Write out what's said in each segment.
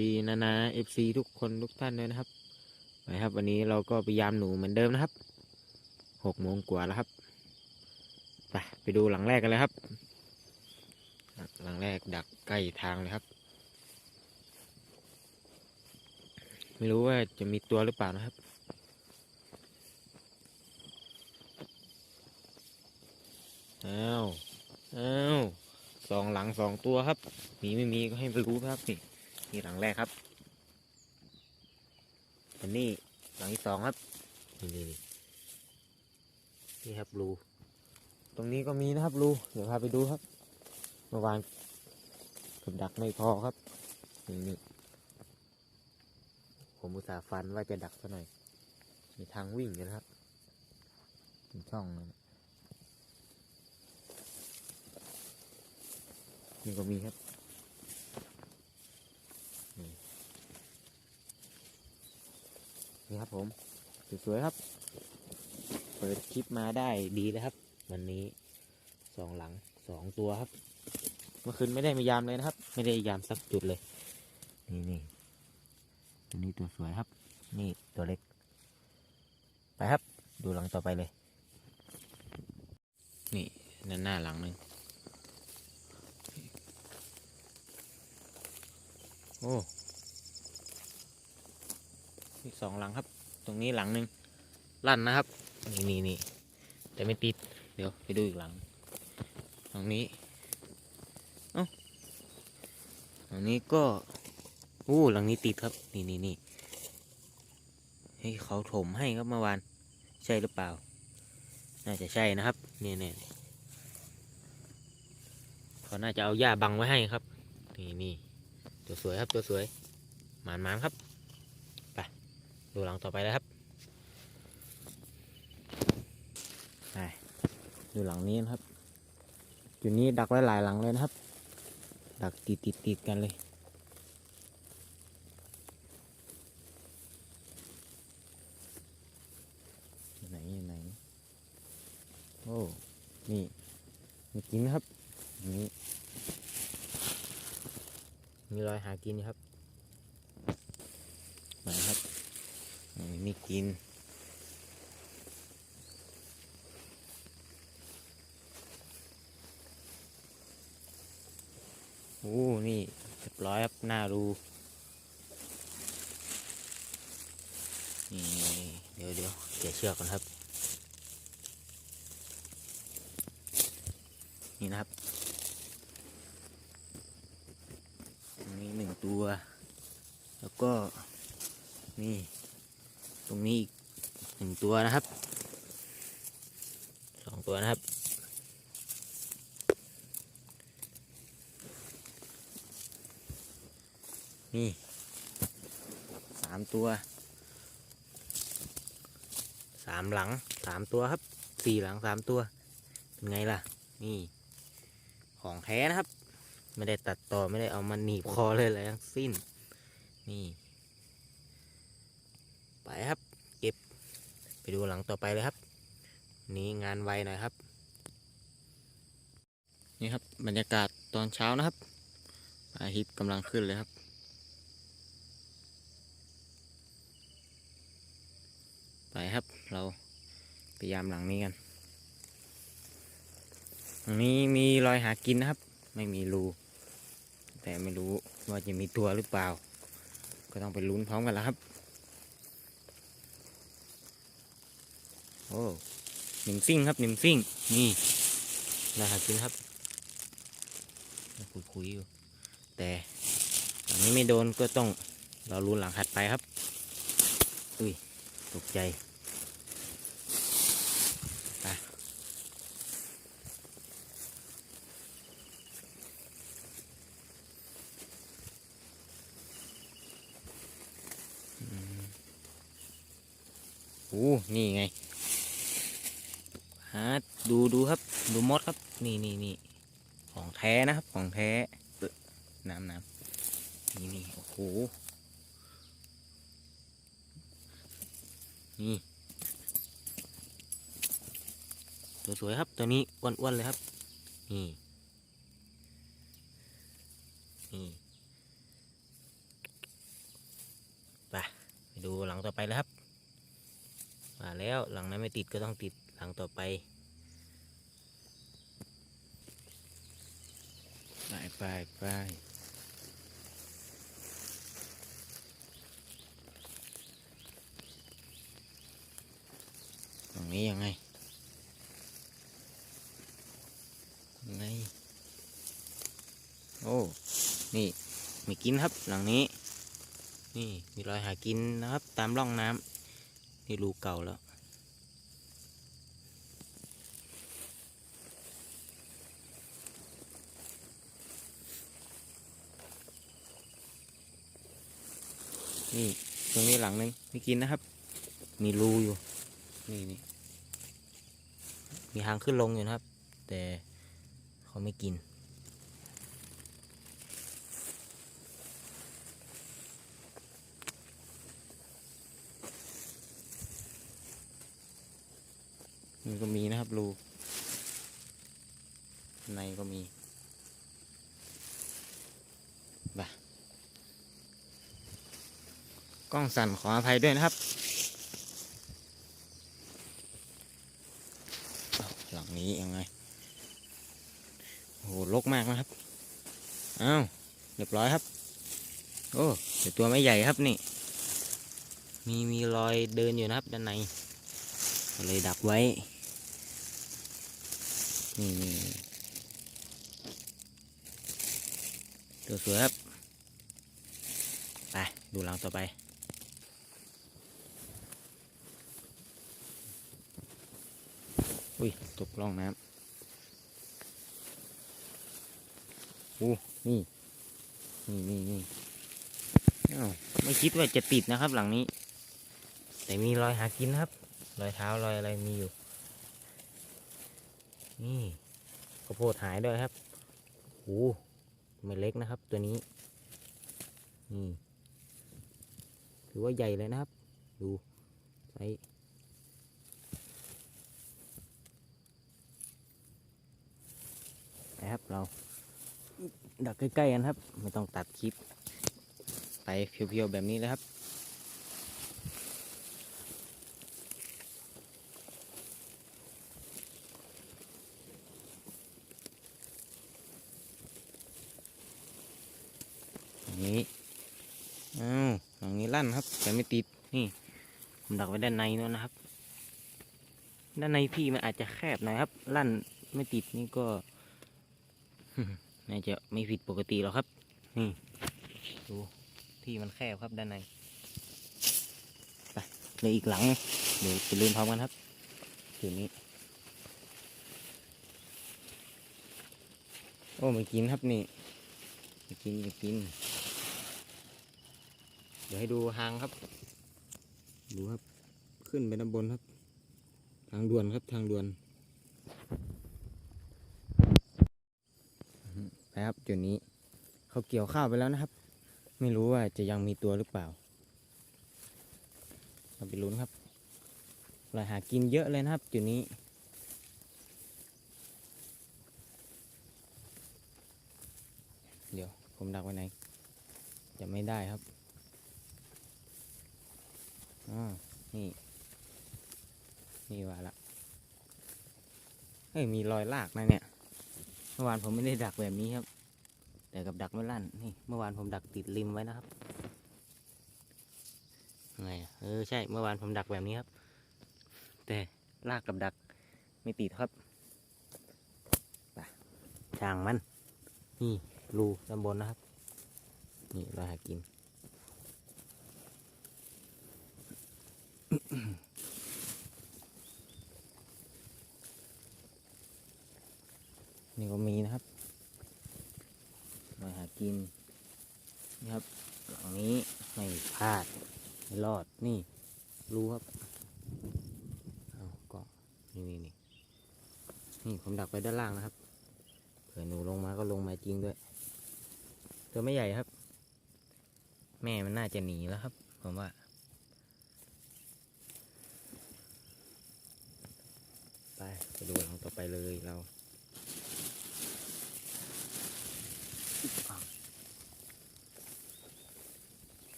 ดีนะนะเอฟซีทุกคนทุกท่านเลยนะครับไปครับ วันนี้เราก็พยายามหนูเหมือนเดิมนะครับหกโมงกว่าแล้วครับไปไปดูหลังแรกกันเลยครับ หลังแรกดักใกล้ทางเลยครับ ไม่รู้ว่าจะมีตัวหรือเปล่านะครับอ้าวอ้าวสองหลังสองตัวครับ มีไม่มีก็ให้ไปรู้ครับนี่ นี่หลังแรกครับอันนี้หลังที่สองครับ นี่นี่นี่ครับรูตรงนี้ก็มีนะครับรูเดี๋ยวพาไปดูครับ เมื่อวานผมดักไม่พอครับ นี่นี่ผมอุตส่าห์ฟันว่าจะดักซะหน่อย มีทางวิ่งกันนะครับเป็นช่องนะนี่ก็มีครับ นี่ นี่ครับผมสวยๆครับ เปิดคลิปมาได้ดีเลยครับ วันนี้สองหลังสองตัวครับ เมื่อคืนไม่ได้มายามเลยนะครับ ไม่ได้ยามสักจุดเลย นี่นี่ตัวนี้ตัวสวยครับ นี่ตัวเล็ก ไปครับ ดูหลังต่อไปเลย นี่นั่นหน้าหลังหนึ่งโอ้ อีกสองหลังครับ ตรงนี้หลังหนึ่งลั่นนะครับ นี่นี่นี่แต่ไม่ติด เดี๋ยวไปดูอีกหลังหลังนี้เอ้าหลังนี้ก็อู้หลังนี้ติดครับ นี่นี่นี่ให้เขาถมให้ครับเมื่อวาน ใช่หรือเปล่า น่าจะใช่นะครับ เนี่ยเนี่ยเขาน่าจะเอาหญ้าบังไว้ให้ครับ นี่นี่ตัวสวยครับตัวสวยหมานหมานครับ ดูหลังต่อไปแล้วครับดูหลังนี้นะครับจุดนี้ดักไว้หลายหลังเลยนะครับ ดักติดติดติดกันเลยไหนไหนโอ้นี่มีกินไหมครับนี่มีรอยหากินครับมาครับ นี่กิน โอ้ นี่เรียบร้อยครับหน้ารูนี่เดี๋ยวเดี๋ยวเกี่ยเชือกก่อนครับ นี่นะครับนี้หนึ่งตัว แล้วก็นี่ รงนี้อีกหนึ่งตัวนะครับสองตัวนะครับ นี่สามตัวสามหลังสามตัวครับสี่หลังสามตัว เป็นไงล่ะ นี่ ของแท้นะครับ ไม่ได้ตัดต่อไม่ได้เอามาหนีบคอเลยอะไรทั้งสิ้น นี่ ไปครับ ไปดูหลังต่อไปเลยครับ นี่งานไวหน่อยครับ นี่ครับบรรยากาศตอนเช้านะครับอาทิตกำลังขึ้นเลยครับ ไปครับเราพยายามหลังนี้กันตรงนี้มีรอยหากินนะครับ ไม่มีรู แต่ไม่รู้ว่าจะมีตัวหรือเปล่า ก็ต้องไปลุ้นพร้อมกันแล้วครับ โอ้หนิมซิ่งครับหนิมซิ่งนี่รอยหากินครับคุยคุยๆอยู่แต่หลังนี้ไม่โดนก็ต้องเราลุ้นหลังถัดไปครับ อุ้ยตกใจไปโอ้นี่ไง ดูครับ ดูมดครับ นี่นี่นี่ของแท้นะครับ ของแท้น้ำน้ำนี่นี่โอ้โห นี่ ตัวสวยครับ ตัวนี้อ้วนๆเลยครับ นี่ นี่ไปดูหลังต่อไปเลยครับ มาแล้วหลังนั้นไม่ติดก็ต้องติดหลังต่อไป ไปไปไปตรงนี้ยังไงยังไงโอ้ นี่ มีกินครับหลังนี้ นี่ มีรอยหากินนะครับ ตามร่องน้ำนี่รูเก่าแล้ว นี่ตรงนี้หลังนึงไม่กินนะครับ มีรูอยู่ นี่นี่มีทางขึ้นลงอยู่นะครับ แต่เขาไม่กินนี่ก็มีนะครับรูในก็มีบ่ะ กล้องสั่นขออภัยด้วยนะครับ หลังนี้ยังไง โหลกมากนะครับ อ้าว เรียบร้อยครับ โอ้แต่ตัวไม่ใหญ่ครับนี่ มีมีรอยเดินอยู่นะครับด้านในก็เลยดักไว้ นี่นี่ตัวสวยครับ ไป ดูหลังต่อไป อุ้ยตกล่องน้ำอู้นี่ นี่นี่นี่อ้าวไม่คิดว่าจะติดนะครับหลังนี้ แต่มีรอยหากินครับ รอยเท้ารอยอะไรมีอยู่ นี่ข้าวโพดหายด้วยครับโอ้ไม่เล็กนะครับ ตัวนี้ นี่ถือว่าใหญ่เลยนะครับ ดูไซส์ นะครับเราดักใกล้ๆกันครับ ไม่ต้องตัดคลิป ไปเพียวๆแบบนี้เลยครับอย่างนี้อ้าวหลังนี้ลั่นครับ แต่ไม่ติด นี่ ผมดักไว้ด้านในนู้นนะครับ ด้านในที่มันอาจจะแคบหน่อยครับ ลั่นไม่ติดนี่ก็ น่าจะไม่ผิดปกติหรอกครับ นี่ ดูที่มันแคบครับด้านใน ไปเหลยอีกหลัง เดี๋ยวไปลืมพร้อมกันครับถือนี้ โอ้ไม่กินครับนี่ไม่กินไม่กิน เดี๋ยวให้ดูทางครับ ดูครับ ขึ้นไปด้านบนครับ ทางด่วนครับทางด่วนอื้ ครับจุดนี้เขาเกี่ยวข้าวไปแล้วนะครับ ไม่รู้ว่าจะยังมีตัวหรือเปล่าเราไปลุ้นครับเราหากินเยอะเลยนะครับจุดนี้เดี๋ยวผมดักไว้ไหนจะไม่ได้ครับอ่านี่ นี่ว่าละเฮ้ยมีรอยลากนะเนี่ย เมื่อวานผมไม่ได้ดักแบบนี้ครับ แต่กับดักไม่ลั่นนี่เมื่อวานผมดักติดริมไว้นะครับไงเออใช่เมื่อวานผมดักแบบนี้ครับ แต่ลากกับดักไม่ติดครับปช่างมัน นี่รูด้านบนนะครับ นี่เราหากินนี่ก็มีนะครับ มาหากินนี่ครับหลังนี้ไม่พลาดไม่รอดนี่ รู้ครับเอาก็นี่นี่นี่นี่ผมดักไปด้านล่างนะครับเผื่อหนูลงมาก็ลงมาจริงด้วย ตัวไม่ใหญ่ครับ แม่มันน่าจะหนีแล้วครับ ผมว่าไปไปดูหลังต่อไปเลยเรา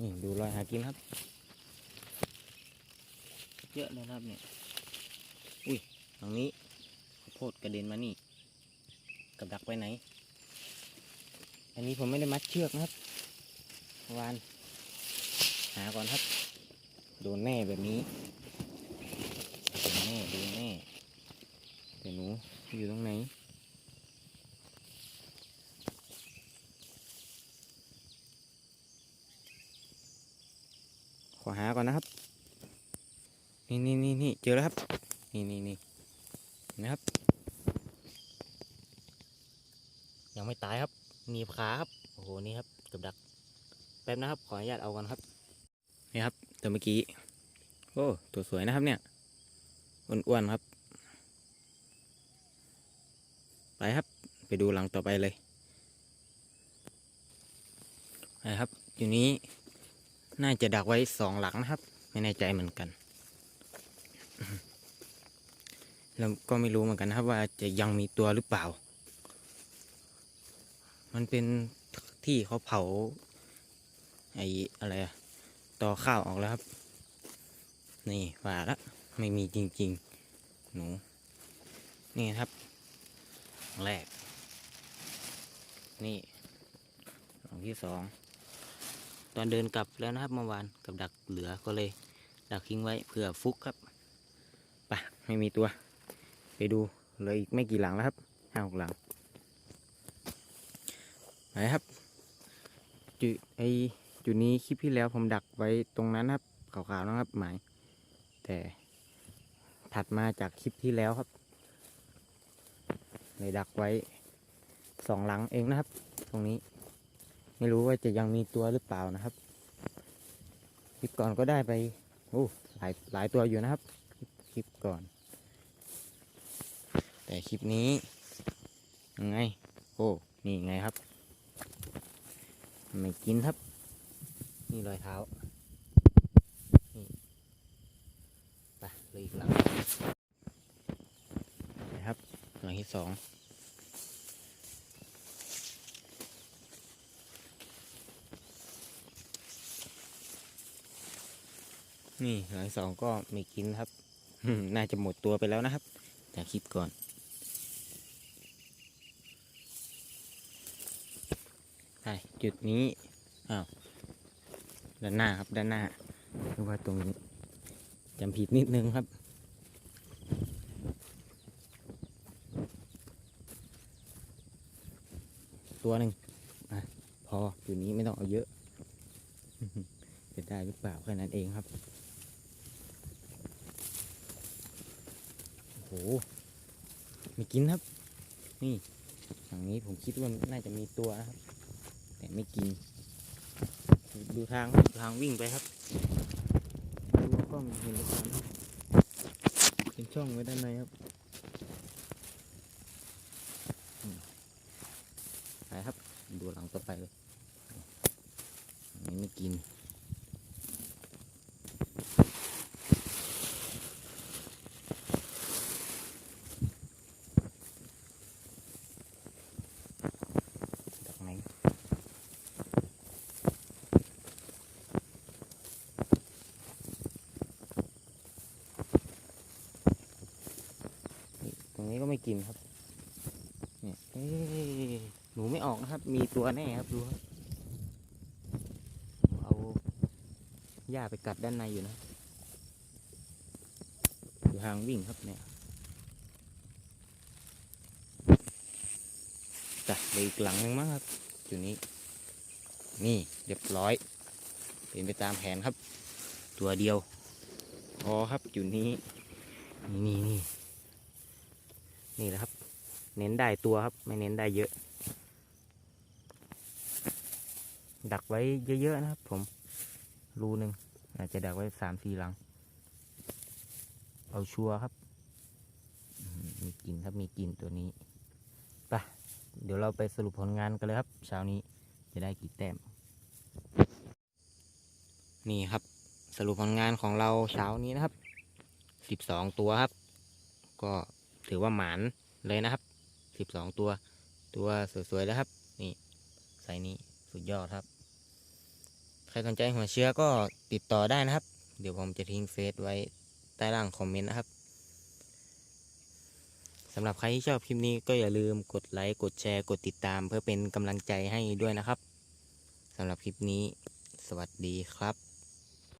นี่ดูรอยหากินครับ เยอะเลยนะครับเนี่ย อุ้ยตรงนี้ข้าวโพดกระเด็นมานี่ กับดักไปไหน อันนี้ผมไม่ได้มัดเชือกนะครับเมื่อวาน หาก่อนครับ โดนแน่แบบนี้ โดนแน่ โดนแน่แต่หนูอยู่ตรงไหน ขอหาก่อนนะครับ นี่นี่นี่นี่เจอแล้วครับ นี่นี่นี่นะครับ ยังไม่ตายครับหนีบขาครับ โอ้โห นี่ครับกับดัก แป๊บนะครับ ขออนุญาตเอากันครับ นี่ครับตัวเมื่อกี้ โอ้ ตัวสวยนะครับเนี่ย อ้วนๆครับ ไปครับ ไปดูหลังต่อไปเลยไปครับ อยู่นี้ น่าจะดักไว้สองหลังนะครับ ไม่แน่ใจเหมือนกัน แล้วก็ไม่รู้เหมือนกันนะครับว่าจะยังมีตัวหรือเปล่า มันเป็นที่เขาเผาไอ้อะไรอะต่อข้าวออกแล้วครับ นี่ว่าล้วไม่มีจริง ๆ หนู นี่ครับ แรก นี่หลังที่สอง ตอนเดินกลับแล้วนะครับเมื่อวานกับดักเหลือก็เลย ดักทิ้งไว้เผื่อฟุกครับไปะไม่มีตัว ไปดูเหลยอีกไม่กี่หลังแล้วครับห้าหกหลังไหนครับจุดไอจุดนี้คลิปที่แล้วผมดักไว้ตรงนั้นครับขาวๆนะครับหมาย แต่ถัดมาจากคลิปที่แล้วครับเลยดักไว้สองหลังเองนะครับ ตรงนี้ ไม่รู้ว่าจะยังมีตัวหรือเปล่านะครับคลิปก่อนก็ได้ไปโอ้หลายหลายตัวอยู่นะครับคลิปก่อน แต่คลิปนี้ยังไงโอ้นี่ไงครับ ไม่กินครับ นี่รอยเท้านี่ไปเลยอีกหลังนะครับหลังที่สอง นี่หลังสองก็ไม่กินครับน่าจะหมดตัวไปแล้วนะครับ จากคลิปก่อนใช่จุดนี้ อ้าว ด้านหน้าครับด้านหน้าหรือว่าตรงนี้จำผิดนิดนึงครับตัวหนึ่งอะพอจุดนี้ไม่ต้องเอาเยอะจะได้หรือเปล่าแค่นั้นเองครับ โอ้โหไม่กินครับ นี่อย่างนี้ผมคิดว่าน่าจะมีตัวนะครับ แต่ไม่กิน ดูทางทางวิ่งไปครับดูว่ากล้องเห็นหรือเปล่าเป็นช่องไว้ด้านในครับอืมไปครับ ดูหลังต่อไปเลยอันนี้ไม่กิน ดักไหนนี่ตร งนี้ก็ไม่กินครับเนี่ยหนูไม่ออกนะครับ มีตัวแน่ครับดูครับเอาหญ้าไปกัดด้านในอยู่นะอยู่ทางวิ่งครับเนี่ยจ้ะเหลยอีกหลังหนึงมั้งครับจุดนี้ นี่เรียบร้อยเป็นไปตามแผนครับ ตัวเดียว พอครับจุดนี้ นี่นี่นี่ นี่แหละครับ เน้นได้ตัวครับ ไม่เน้นได้เยอะ ดักไว้เยอะๆนะครับ ผมรูหนึ่งอาจจะดักไว้สามสี่หลัง เอาชัวร์ครับ มีกลินครับมีกลินตัวนี้ไปเดี๋ยวเราไปสรุปผลงานกันเลยครับ เช้านี้จะได้กี่แต้ม นี่ครับ สรุปผลงานของเราเช้านี้นะครับสิบสองตัวครับ ก็ ถือว่าหมานเลยนะครับสิบสองตัว ตัวสวยๆแล้วครับ นี่ไซนี้สุดยอดครับ ใครสนใจหัวเชื้อก็ติดต่อได้นะครับ เดี๋ยวผมจะทิ้งเฟซไว้ใต้ล่างคอมเมนต์นะครับสำหรับใครที่ชอบคลิปนี้ก็อย่าลืมกดไลค์ กดแชร์ กดติดตาม เพื่อเป็นกำลังใจให้ด้วยนะครับสำหรับคลิปนี้ สวัสดีครับ